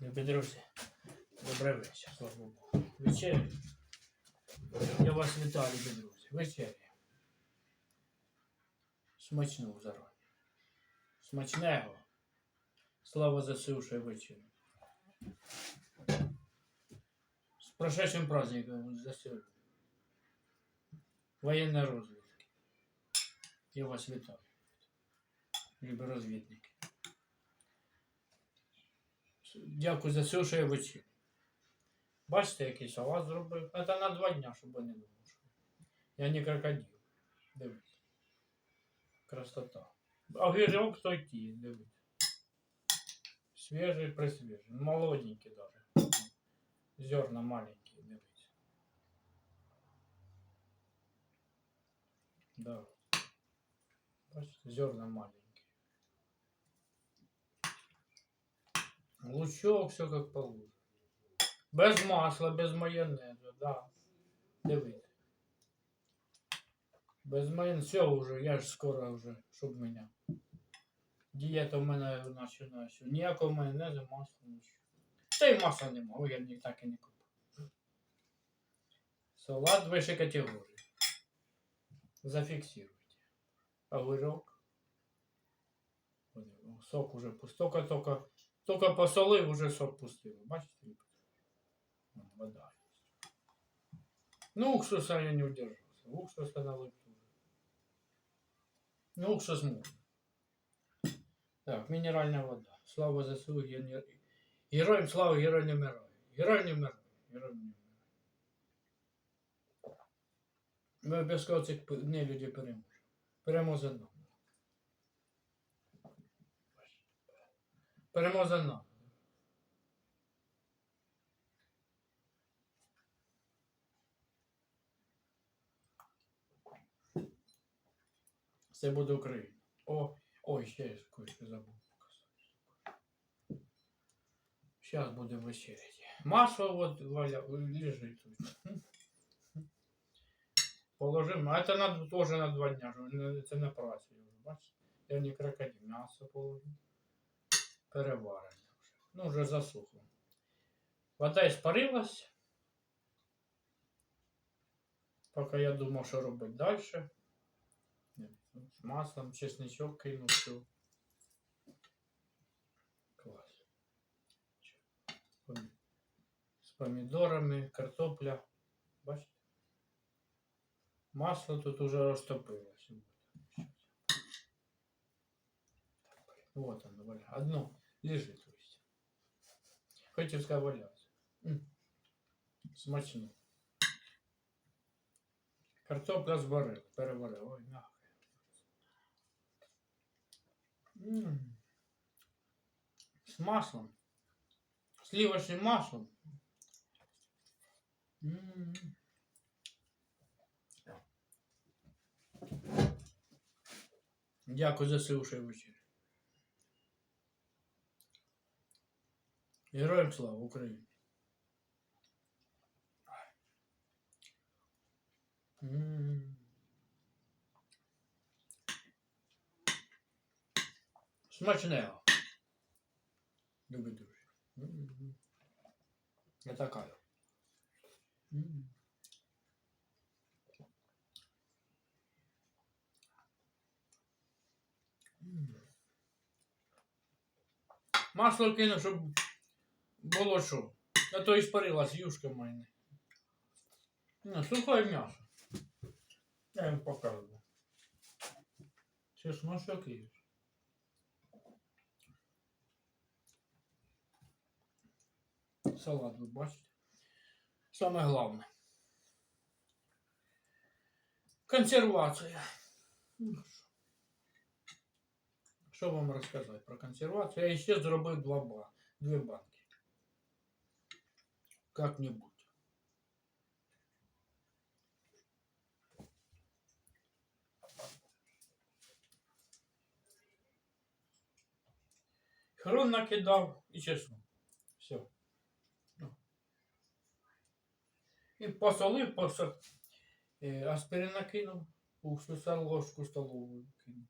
Любі друзі, добрий вечір, слава Богу. Вечеря. Я вас вітаю, любі друзі. Вечеря. Смачну зарані. Смачного. Слава ЗСУ, що вечеря. З прошедшим праздником ЗСУ. Воєнної розвідки. Я вас вітаю. Любі розвідники. Дякую за все, що я вичив. Бачите, який салат зробив. Це на два дня, щоб ви не думали. Я не крокодил. Дивіться. Красота. А гірок той ті, дивіться. Свіжий, присвіжий. Молоденький даже. Зерна маленькі, дивіться. Да. Бачите, зерна маленькі. Лучок, все как положено. Без масла, без майонезу, да. Дивіться. Без майонезу, все уже, я ж скоро вже, щоб мене. Дієта в мене починається. Ніякого майонезу, масла, нічого. Та й масла нема, ой, я ні- так і не купив. Салат вищої категорії. Зафіксируйте. Огурок. Сок уже пустой, только посолив, уже сок пустив. Бачите? Вода. Ну, уксуса я не удержался. Уксуса тоже. Ну, уксус можно. Так, минеральная вода. Слава ЗСУ, ген- героям слава, герой не вмирає. Герой не вмирає. Герой не вмирає. Ми обов'язково цих нелюдів переможемо. Перемога нам. Це буде Україна. О, ой, ще я кое-що забув показати. Зараз буде вечеряти. Масло от валя, лежить тут. Положимо. А це на, теж на два дня. Це на праці вже, бачите? Я не крокодил, м'ясо положив. Переварене вже. Ну, вже засохло. Вода іспарилась. Поки я думав, що робити далі. З маслом, чесничок кинув все. Клас. Помі- З помідорами, картопля. Бачите? Масло тут уже розтопилось. Вот оно, валя. Одно Лежит, то есть. Хотів сказати валяться. Смачно. Картопля зварила, переварила. Ой, нахуй. М. С маслом. Сливочным маслом. М. Дякую за сивший Героям слава Україні. М. Смачného. Любі друзі. Я така. Масло кину, щоб було що. А то іспарилась юшка в мене. Ну, сухое м'ясо. Я їм показую. Чесночок є. Салат ви бачите. Саме головне. Консервація. Ну, що. Що вам розказати про консервацію? Я ще зробив два ба... дві банки. Как-нибудь. Хрон накидав і чесно. Все. Ну. І посолив, посол... е, аспирин накинув, уксуса ложку столову кинув.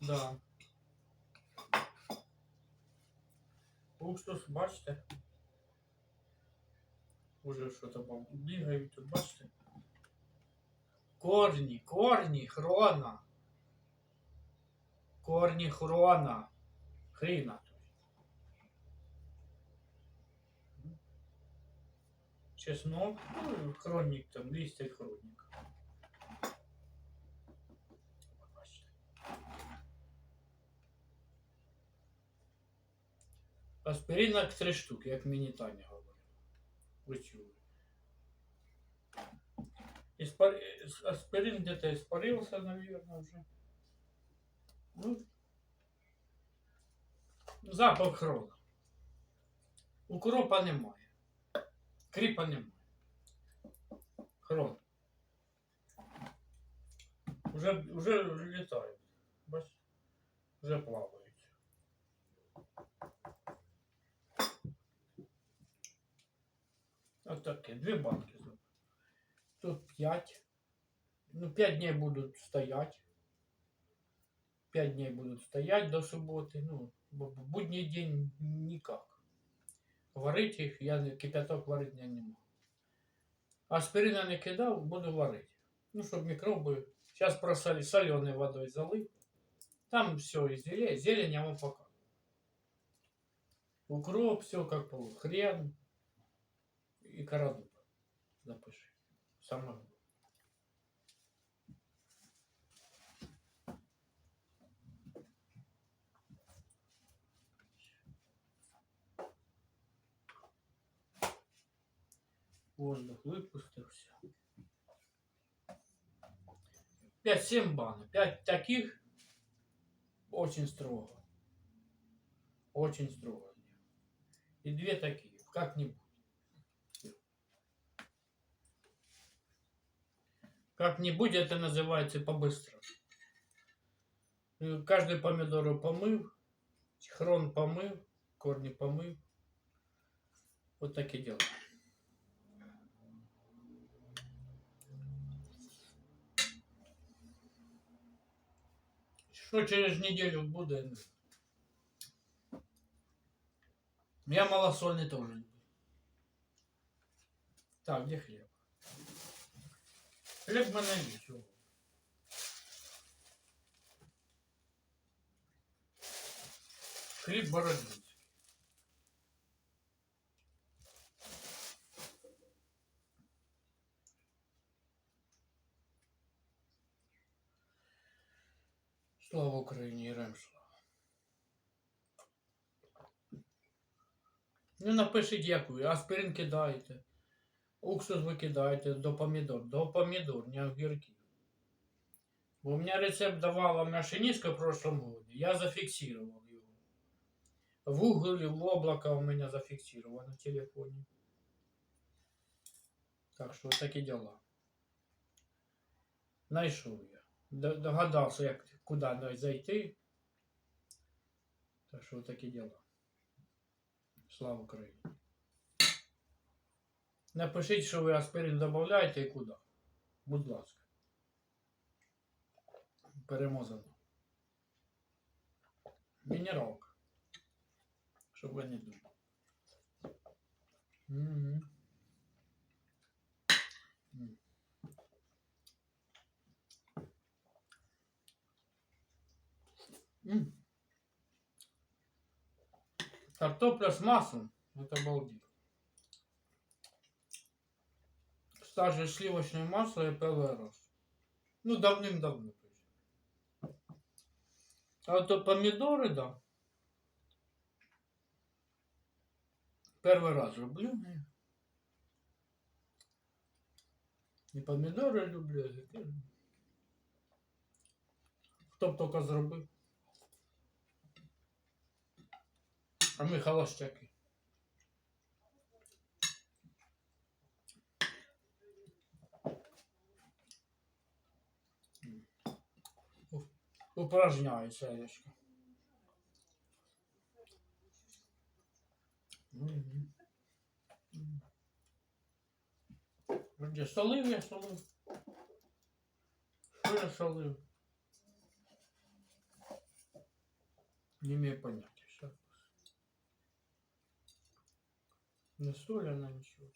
Да. Уксус, бачите? Уже що там бігають тут, бачите? Корні, корні, хрона. Корні хрона. Хріна. Чеснок, ну, хронік там, листя хроніка. Аспиринок три штуки, як мені Таня говорила. Э, Аспирин где-то испарился, наверное, уже. Ну, запах хрона. Укропа немає. Кріпа немає. Хрон. Уже, уже літають. Бачиш? Вже плавають. От таке, дві банки зробив. Тут п'ять. Ну, п'ять днів будуть стоять. П'ять днів будуть стоять до суботи. Ну, бо в будній день ніяк. Варить їх, я не- кипяток варити я не можу. Аспирина не кидав, буду варити. Ну, щоб мікроби. Зараз просолі соленою водою залив. Там все, и зелень, зелень я вам покажу. Укроп, все как по хрен и карадуб. Запиши. Главное. Воздух выпустился. 5-7 банок. 5 таких очень строго. Очень строго. И две такие. Как-нибудь. Как-нибудь это называется по-быстрому. Э, Каждую помидору помыл, хрон помыл, корни помыл. Вот так и делаем. Что через неделю буду? Я малосольный тоже. Так, где хлеб? Хліб мене є. чого? Хліб бородинський. Слава Україні, героям слава. Ну, напишіть дякую, аспирин кидаєте, уксус викидаєте до помідор, до помідор, не огірків. Бо у меня рецепт давала машинистка в прошлом году, я зафиксировал его. В Google, в облако у меня зафиксировано на телефоне. Так що такі дела. Знайшов я. Догадався, як куди зайти. Так що такі дела. Слава Україні. Напишіть, що ви аспирин додаєте і куди. Будь ласка. Перемозано. Мінералка. Щоб ви не думали. М. Картопля с маслом. Это обалдеть. Кстати, сливочное масло я первый раз. Ну, давным-давно. то есть. А вот то помидоры, да. Первый раз люблю. я. І помідори люблю, і таке. Хто б тільки зробив. А ми холостяки. Мгм. М. Вроде солив я солив. Що я солив? Не имею понятия. Сейчас. Не солено ничего.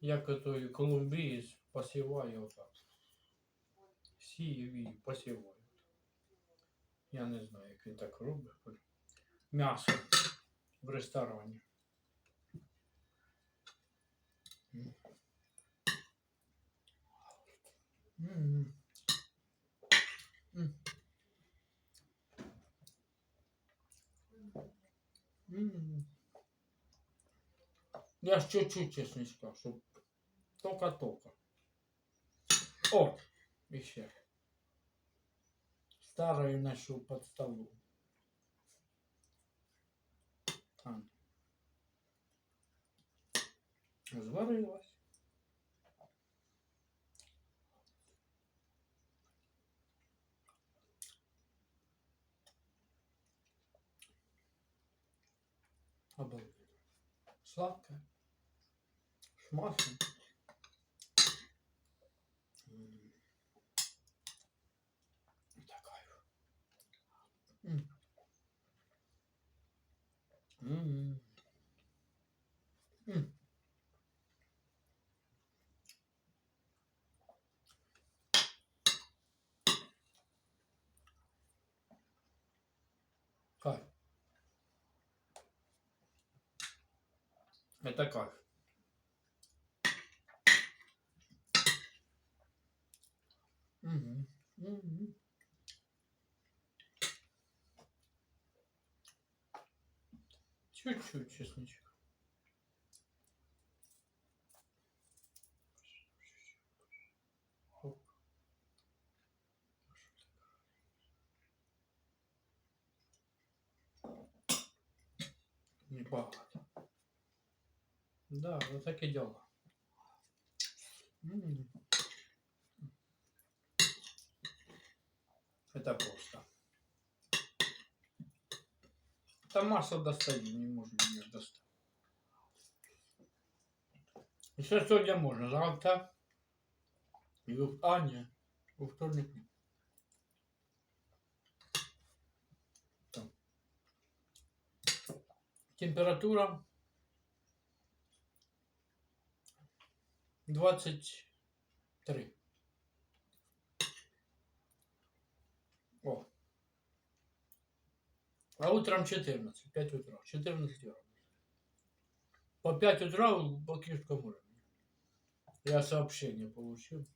Як ото колумбієць посіває отак. Сіє і посіває. Я не знаю, як він так робить. М'ясо в ресторані. М. М. М. Я ж чуть-чуть чесничка, щоб тока-тока. О, еще. Старую нашу под столом. Там. Зварилась. Обалденно. Сладкая. С маслом. М. Такая. М. М. М. Кайф. Это кайф. Угу. Угу. Чуть-чуть чесночек. Не пахнет. Да, вот такие дела. М -м -м. Это просто. Там масло достаю, не можем ее достать. Еще сегодня можно, завтра. И в... А, нет, во вторник нет. Там. Температура 23. А утром 14, 5 утра, 14 градусов. По 5 утра в Бакирском уровне. Я сообщение получил.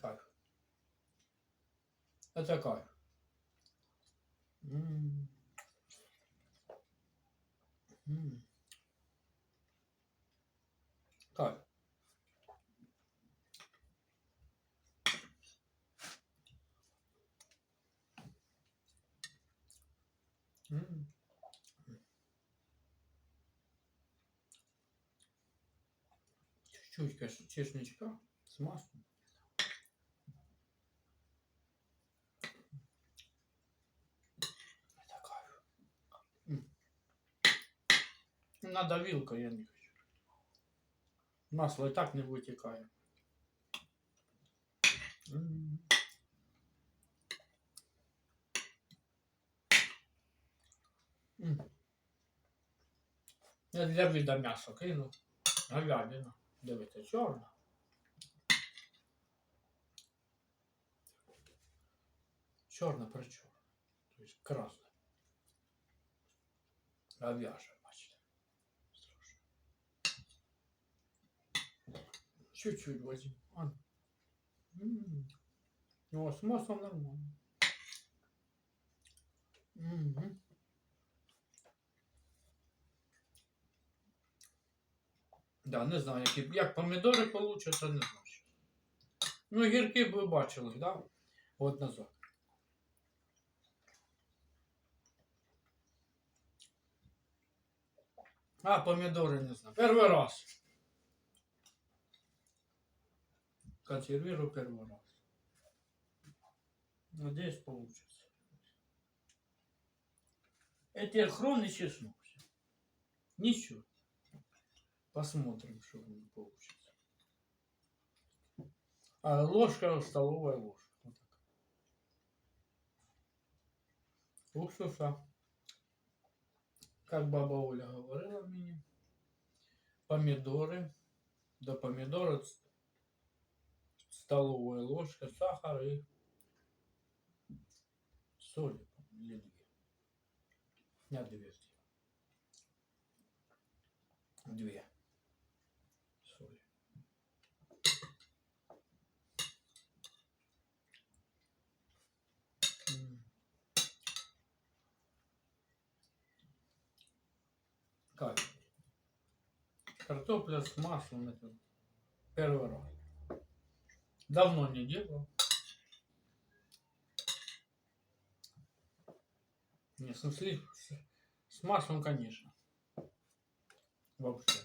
Кайф. Это кайф. М. М. Кайф. М. Чуть-чуть, чесночка с маслом. Это кайф. Надо вилкой, я не хочу. Масло и так не вытекает. Я для вида м'ясо кину. Говядина. Дивіться, чорна. Чорна причорна. Тобто красна. Говяжа, бачите. Страшно. Чуть-чуть возьму. А. М. О, с маслом нормально. Мгм. Да, не знаю, які, як помідори получаться, не знаю. ще. Ну, гірки б ви бачили, да? От назад. А, помідори не знаю. Перший раз. Консервирую первый раз. Надеюсь, получится. Эти хроны чеснок. Ничего. Посмотрим, что у него получится. А ложка, столовая ложка. Вот так. Уксуса. Как баба Оля говорила мне. Помидоры. До помидора столовая ложка, сахар и соль. Или две. Я две. Две. Соли. М. Как? Картопля с маслом это первый раз. Давно не делал. Не, в смысле, с, маслом, конечно. Вообще.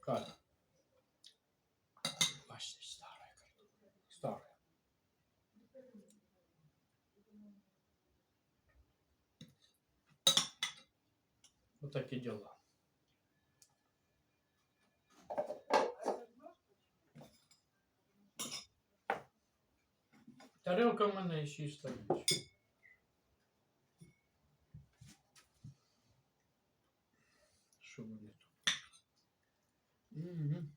Как? Бачите, старая картопля. Старая. Вот такие дела. Тарілка в мене і 6 століч. Що буде тут? Угу.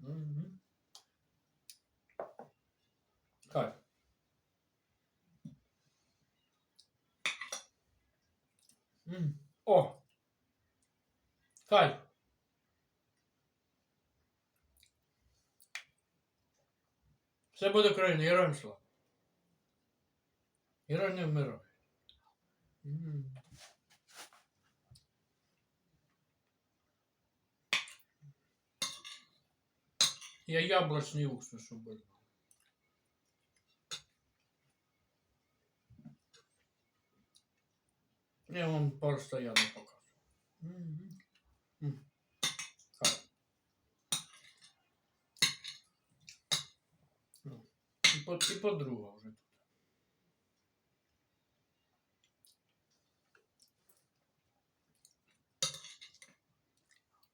Угу. Кайф. О! Кай. Все буде Україна, йшла. Іран не вмирає. Я яблочний уксус, був. Я вам постоянно покажу. Мгм. М. Так. Ну, І, по, і подруга вже тут.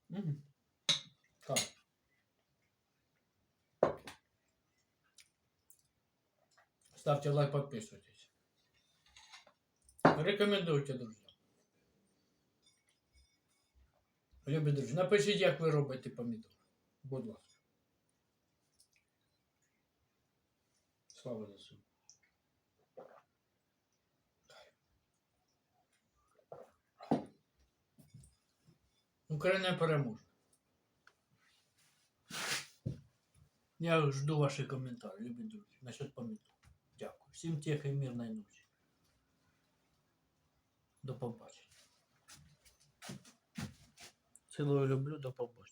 Мгм. Так. Ставьте лайк, подписывайтесь. Рекомендуйте, друзі. Любі друзі, напишіть, як ви робите помідор. Будь ласка. Слава ЗСУ. Україна переможе. Я жду ваші коментарі, любі друзі, насчет помідор. Дякую. Всім тихої мирної ночі. До побачення. Цілую люблю, до побачення.